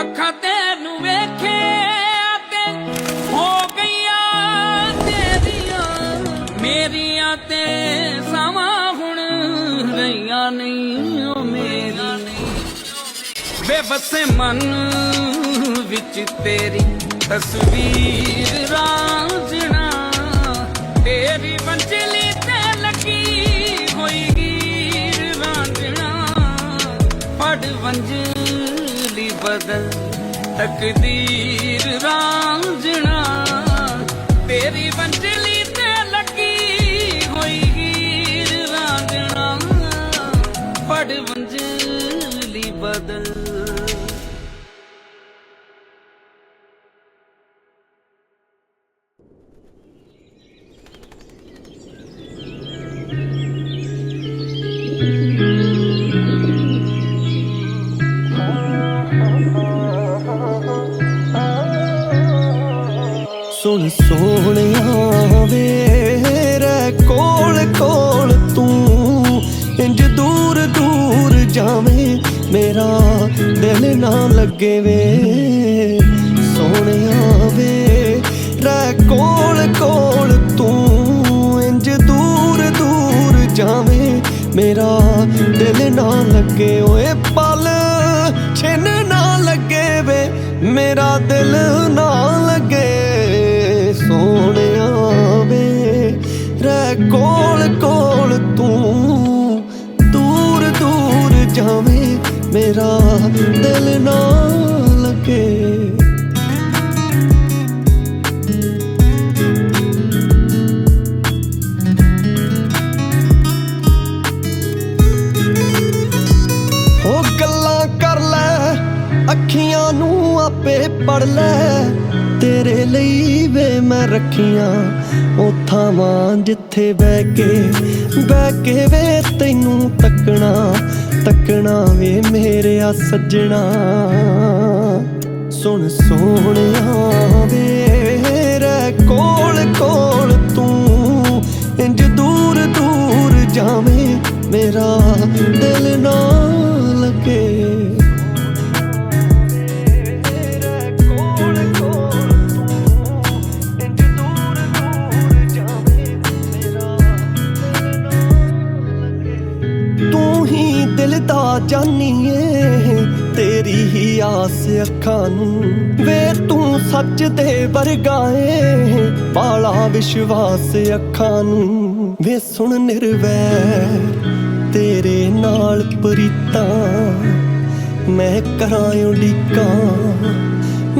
ਅੱਖਾਂ ਤੈਨੂੰ ਵੇਖੇ ਤੇ ਹੋ ਗਈਆਂ ਤੇਰੀਆਂ, ਮੇਰੀਆਂ ਤੇ ਸਮਾਂ ਹੁਣ ਰਹੀਆਂ ਨਹੀਂ ਓ ਮੇਰੀ। ਬੇਬਸੇ ਮਨ ਵਿੱਚ ਤੇਰੀ ਤਸਵੀਰ ਰਾਂਝਣਾ ਤੇਰੀ ਬੰਜਲੀ ਤੇ ਲੱਗੀ ਹੋਈ ਹੀਰ ਰਾਂਝਣਾ ਫੜ ਵੰਜਲੀ ਬਦਲ ਤਕਦੀਰ ਰਾਂਝਣਾ। ਤੇਰੀ ਵੰਜਲੀ ਤੇ ਲੱਗੀ ਹੋਈ ਹੀਰ ਰਾਂਝਣਾ। ਫੜ ਵੰਜਲੀ ਬਦਲ ਸੁਣ ਸੋਹਣਿਆ ਵੇਰੇ ਕੋਲ ਕੋਲ ਤੂੰ ਇੰਜ ਦੂਰ ਦੂਰ ਜਾਵੇਂ, ਮੇਰਾ ਦਿਲ ਨਾ ਲੱਗੇ ਵੇ ਸੋਹਣਿਆ ਵੇ ਰੇ ਕੋਲ ਕੋਲ ਤੂੰ ਇੰਜ ਦੂਰ ਦੂਰ ਜਾਵੇਂ, ਮੇਰਾ ਦਿਲ ਨਾ ਲੱਗੇ। ਓਏ ਪਲ ਛਿਨ ਨਾ ਲੱਗੇ ਵੇ ਮੇਰਾ ਦਿਲ ਨਾ ਮੇਰਾ ਦਿਲ ਨਾ ਲੱਗੇ। ਹੋ ਗੱਲਾਂ ਕਰ ਲੈ, ਅੱਖੀਆਂ ਨੂੰ ਆਪੇ ਪੜ ਲੈ। ਤੇਰੇ ਲਈ ਵੇ ਮੈਂ ਰੱਖੀਆਂ ਉਹ ਥਾਵਾਂ ਜਿੱਥੇ ਬਹਿ ਕੇ ਬਹਿ ਕੇ ਵੇ ਤੈਨੂੰ ਤੱਕਣਾ। ਤੱਕਣਾ ਵੇ ਮੇਰਿਆ ਸੱਜਣਾ। ਸੁਣ ਸੋਹਣਿਆ ਵੇ ਰੇ ਕੋਲ ਕੋਲ ਤੂੰ। ਇੰਜ ਦੂਰ ਦੂਰ ਜਾਵੇਂ ਮੇਰਾ ਦਿਲ ਨਾ। ਦਿਲ ਦਾ ਤੇਰੀ ਹੀ ਆਸ ਅੱਖਾਂ ਨੂੰ। ਵੇ ਤੂੰ ਸੱਚ ਦੇ ਵਰਗਾਏ ਪਾਲਾ ਵਿਸ਼ਵਾਸ ਅੱਖਾਂ ਨੂੰ। ਵੇ ਸੁਣ ਨਿਰਵੈ ਤੇਰੇ ਨਾਲ ਪ੍ਰੀਤਾਂ, ਮੈਂ ਕਰਾਂ ਉਡੀਕਾਂ।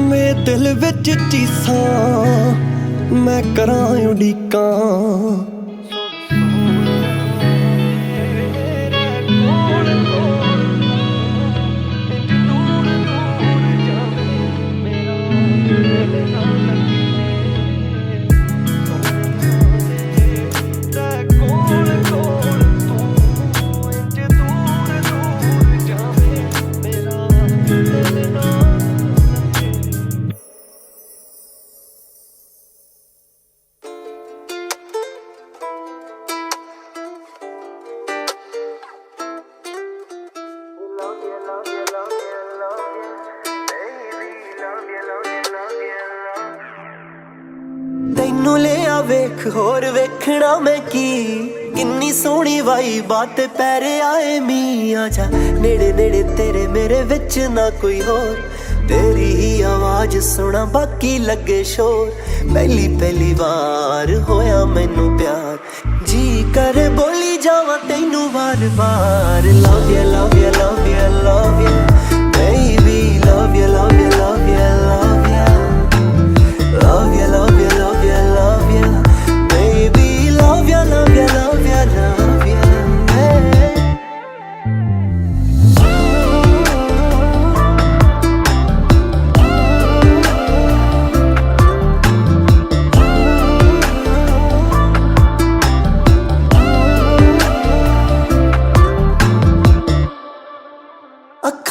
ਮੇ ਦਿਲ ਵਿੱਚ ਚੀਸਾਂ, ਮੈਂ ਕਰਾਂ ਉਡੀਕਾਂ। ਤੈਨੂੰ ਵੇਖ, ਹੋਰ ਵੇਖਣਾ ਮੈਂ ਕੀ? ਕਿੰਨੀ ਸੋਹਣੀ ਵਾਈ ਬਾਤ ਪੈਰ ਆਏ ਮੀ ਜਾ। ਨੇੜੇ ਨੇੜੇ ਤੇਰੇ ਮੇਰੇ ਵਿੱਚ ਨਾ ਕੋਈ ਹੋਰ। ਤੇਰੀ ਹੀ ਆਵਾਜ਼ ਸੁਣਾ, ਬਾਕੀ ਲੱਗੇ ਸ਼ੋਰ। ਪਹਿਲੀ ਪਹਿਲੀ ਵਾਰ ਹੋਇਆ ਮੈਨੂੰ ਪਿਆਰ। ਜੀ ਕਰ ਬੋਲੀ ਜਾਵਾਂ ਤੈਨੂੰ ਵਾਰ ਵਾਰ love you love you love love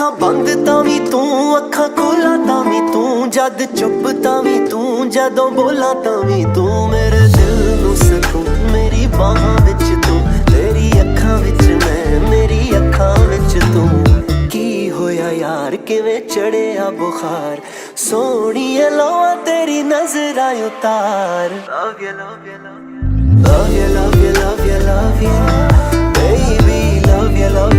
ਅੱਖਾਂ ਬੰਦ ਤਾਂ ਵੀ ਤੂੰ ਅੱਖਾਂ ਖੋਲਾਂ ਤਾਂ ਵੀ ਤੂੰ ਜਦ ਚੁੱਪ ਤਾਂ ਵੀ ਤੂੰ ਜਦੋਂ ਬੋਲਾਂ ਤਾਂ ਵੀ ਤੂੰ। ਮੇਰੇ ਦਿਲ ਨੂੰ ਸਕੂਨ ਮੇਰੀ ਬਾਹਾਂ ਵਿੱਚ ਤੂੰ ਤੇਰੀ ਅੱਖਾਂ ਵਿੱਚ ਮੈਂ ਮੇਰੀ ਅੱਖਾਂ ਵਿੱਚ ਤੂੰ। ਕੀ ਹੋਇਆ ਯਾਰ ਕਿਵੇਂ ਚੜਿਆ ਬੁਖਾਰ? ਸੋਹਣੀਏ ਲੋਆ ਤੇਰੀ ਨਜ਼ਰਾਂ ਉਤਾਰ। Love you love you love you love you love you love you